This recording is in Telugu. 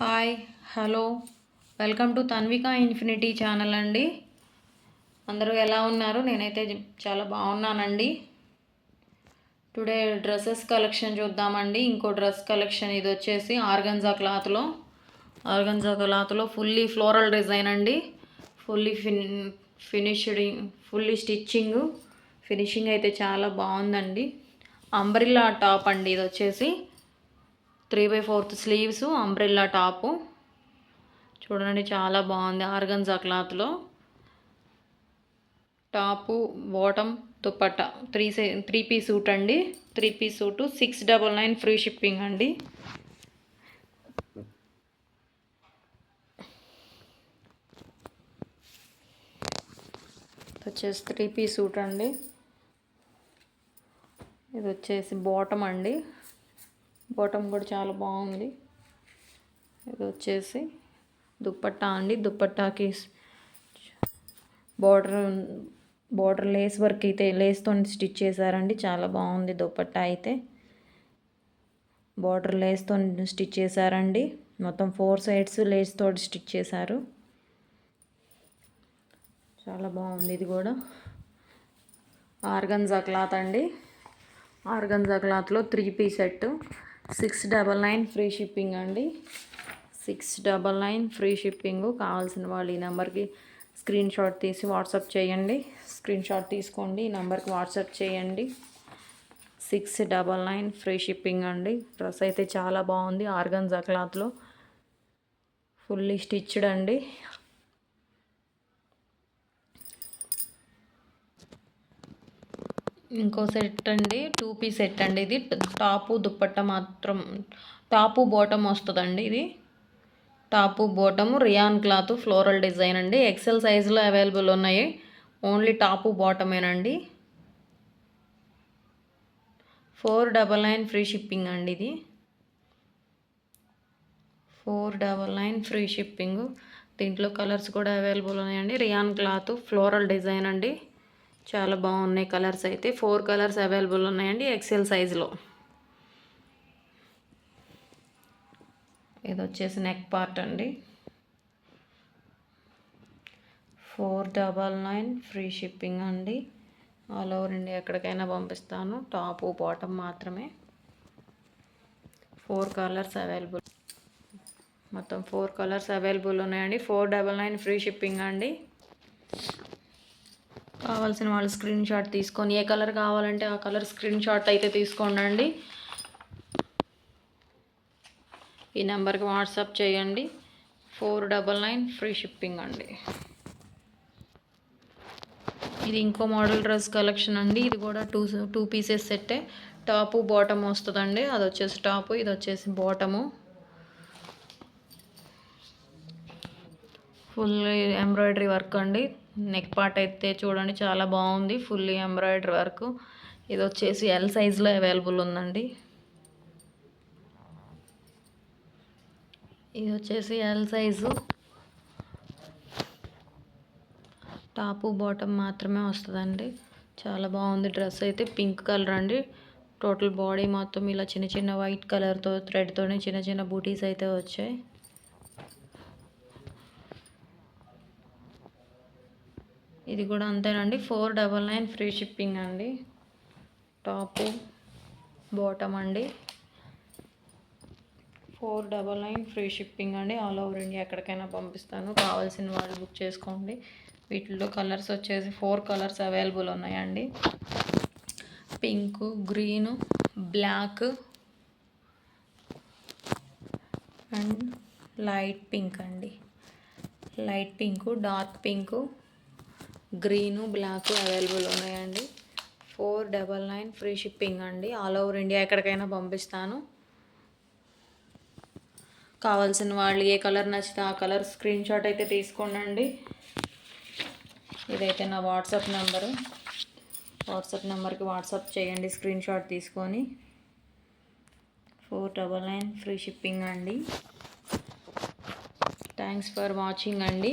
Hi hello. Welcome to Tanvika infinity channel అండి. అందరూ ఎలా ఉన్నారు? నేనైతే చాలా బాగున్నానండి. టుడే డ్రెస్సెస్ కలెక్షన్ చూద్దామండి. ఇంకో డ్రెస్ కలెక్షన్ ఇది వచ్చేసి ఆర్గంజా క్లాత్లో. ఆర్గంజా క్లాత్లో ఫుల్లీ ఫ్లోరల్ డిజైన్ అండి. Fully fin finishing fully stitching. Finishing అయితే చాలా బాగుందండి. అంబ్రిల్లా టాప్ అండి ఇది వచ్చేసి. Three by fourth sleeves umbrella top చూడండి చాలా బాగుంది ఆర్గన్జా క్లాత్లో. టాపు బాటమ్ దుప్పట్ట త్రీ సే త్రీ పీస్ సూట్ అండి. Three piece suit six double nine free shipping అండి. వచ్చేసి త్రీ పీస్ సూట్ అండి. ఇది వచ్చేసి బాటమ్ అండి. బాటమ్ కూడా చాలా బాగుంది. ఇది వచ్చేసి దుప్పట్టా అండి. దుప్పట్టాకి బార్డర్ బార్డర్ లేస్ వర్క్ అయితే లేస్తో స్టిచ్ చేశారండి. చాలా బాగుంది దుప్పట్టా అయితే. బార్డర్ లేస్తో స్టిచ్ చేశారండి. మొత్తం ఫోర్ సైడ్స్ లేస్తో స్టిచ్ చేశారు. చాలా బాగుంది ఇది కూడా. ఆర్గన్జా క్లాత్ అండి. ఆర్గన్జా క్లాత్లో three piece set six double nine free shipping అండి. Six double nine free shipping. కావాల్సిన వాళ్ళు ఈ నెంబర్కి స్క్రీన్ షాట్ తీసి వాట్సాప్ చేయండి. స్క్రీన్ షాట్ తీసుకోండి. ఈ నెంబర్కి వాట్సాప్ చేయండి. Six double nine free shipping అండి. డ్రెస్ అయితే చాలా బాగుంది. ఆర్గన్జా క్లాత్లో ఫుల్లీ స్టిచ్డ్ అండి. ఇంకో సెట్ అండి టూ పీస్ సెట్ అండి ఇది. టాపు దుప్పట్ట మాత్రం టాపు బాటమ్ వస్తుందండి ఇది. Top bottom rayon cloth floral design అండి. ఎక్సెల్ సైజులో అవైలబుల్ ఉన్నాయి. Only top బాటమేనండి. Four double nine free shipping అండి ఇది. Four double nine free shipping. దీంట్లో కలర్స్ కూడా అవైలబుల్ ఉన్నాయండి. రియాన్ క్లాత్ ఫ్లోరల్ డిజైన్ అండి. చాలా బాగున్నాయి కలర్స్ అయితే. ఫోర్ కలర్స్ అవైలబుల్ ఉన్నాయండి ఎక్సెల్ సైజులో. ఇది వచ్చేసి నెక్ పార్ట్ అండి. Four double nine free shipping అండి. ఆల్ ఓవర్ ఇండియా ఎక్కడికైనా పంపిస్తాను. టాపు బాటమ్ మాత్రమే. Four colours available. మొత్తం ఫోర్ కలర్స్ అవైలబుల్ ఉన్నాయండి. Four double nine free shipping అండి. కావాల్సిన వాళ్ళు స్క్రీన్ షాట్ తీసుకొని ఏ కలర్ కావాలంటే ఆ కలర్ స్క్రీన్ షాట్ అయితే తీసుకోండి ఈ నెంబర్కి వాట్సాప్ చేయండి. Four double nine free shipping అండి. ఇది ఇంకో మోడల్ డ్రెస్ కలెక్షన్ అండి. ఇది కూడా టూ టూ పీసెస్ సెట్టే. టాపు బాటమ్ వస్తుందండి. అది వచ్చేసి టాపు ఇది వచ్చేసి బాటము. ఫుల్ ఎంబ్రాయిడరీ వర్క్ అండి. నెక్ పార్ట్ అయితే చూడండి చాలా బాగుంది. ఫుల్లీ ఎంబ్రాయిడరీ వర్క్ ఇది వచ్చేసి ఎల్ సైజులో అవైలబుల్ ఉందండి. ఇది వచ్చేసి ఎల్ సైజు టాపు బాటమ్ మాత్రమే వస్తుందండి. చాలా బాగుంది డ్రెస్ అయితే. పింక్ కలర్ అండి. టోటల్ బాడీ మొత్తం ఇలా చిన్న చిన్న వైట్ కలర్తో థ్రెడ్తోనే చిన్న చిన్న బూటీస్ అయితే వచ్చాయి. ఇది కూడా అంతేనండి. Four double nine free shipping అండి. టాపు బాటమ్ అండి. Four double nine free shipping అండి. ఆల్ ఓవర్ ఇండియా ఎక్కడికైనా పంపిస్తాను. కావాల్సిన వాళ్ళు బుక్ చేసుకోండి. వీటిలో కలర్స్ వచ్చేసి ఫోర్ కలర్స్ అవైలబుల్ ఉన్నాయండి. Pink green black and light pink అండి. Light pink dark pink green black available ఉన్నాయండి. Four double nine free shipping అండి. ఆల్ ఓవర్ ఇండియా ఎక్కడికైనా పంపిస్తాను. కావాల్సిన వాళ్ళు ఏ కలర్ నచ్చితే ఆ కలర్ స్క్రీన్ షాట్ అయితే తీసుకోండి ఇదైతే నా వాట్సాప్ నెంబరు. వాట్సాప్ నెంబర్కి వాట్సాప్ చేయండి స్క్రీన్ షాట్ తీసుకొని. Four double nine free shipping అండి. థ్యాంక్స్ ఫర్ వాచింగ్ అండి.